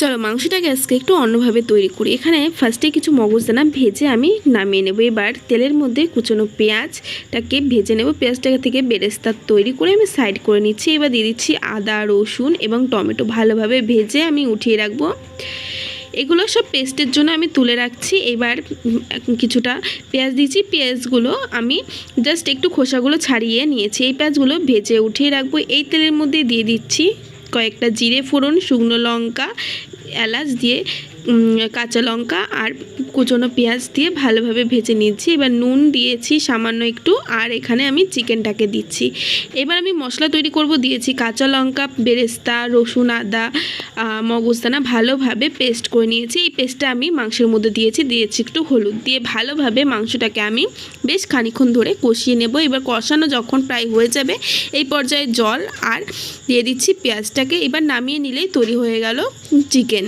চলো মাংসটাকে আজকে একটু অন্যভাবে তৈরি করি। এখানে ফার্স্টে কিছু মগজদানা ভেজে আমি নামিয়ে নেব। এবার তেলের মধ্যে কুচনো পেঁয়াজটাকে ভেজে নেব। পেঁয়াজটাকে থেকে বেরেস্তা তৈরি করে আমি সাইড করে নিচ্ছি। এবার দিয়ে দিচ্ছি আদা, রসুন এবং টমেটো ভালোভাবে ভেজে আমি উঠিয়ে রাখব। এগুলো সব পেস্টের জন্য আমি তুলে রাখছি। এবার কিছুটা পেঁয়াজ দিয়েছি। পেঁয়াজগুলো আমি জাস্ট একটু খোসাগুলো ছাড়িয়ে নিয়েছি। এই পেঁয়াজগুলো ভেজে উঠিয়ে রাখব। এই তেলের মধ্যে দিয়ে দিচ্ছি কয়েকটা জিরে ফোড়ন শুকনো লঙ্কা এলাচ দিয়ে কাঁচা লঙ্কা আর কুচনো পেঁয়াজ দিয়ে ভালোভাবে ভেজে নিচ্ছি এবার নুন দিয়েছি সামান্য একটু, আর এখানে আমি চিকেনটাকে দিচ্ছি। এবার আমি মশলা তৈরি করব, দিয়েছি কাঁচা লঙ্কা, বেরেস্তা, রসুন, আদা মগজদানা ভালোভাবে পেস্ট করে নিয়েছি। এই পেস্টটা আমি মাংসের মধ্যে দিয়েছি দিয়েছি একটু হলুদ দিয়ে ভালোভাবে মাংসটাকে আমি বেশ খানিক্ষণ ধরে কষিয়ে নেব। এবার কষানো যখন প্রায় হয়ে যাবে, এই পর্যায়ে জল আর দিয়ে দিচ্ছি পেঁয়াজটাকে। এবার নামিয়ে নিলেই তৈরি হয়ে গেল চিকেন।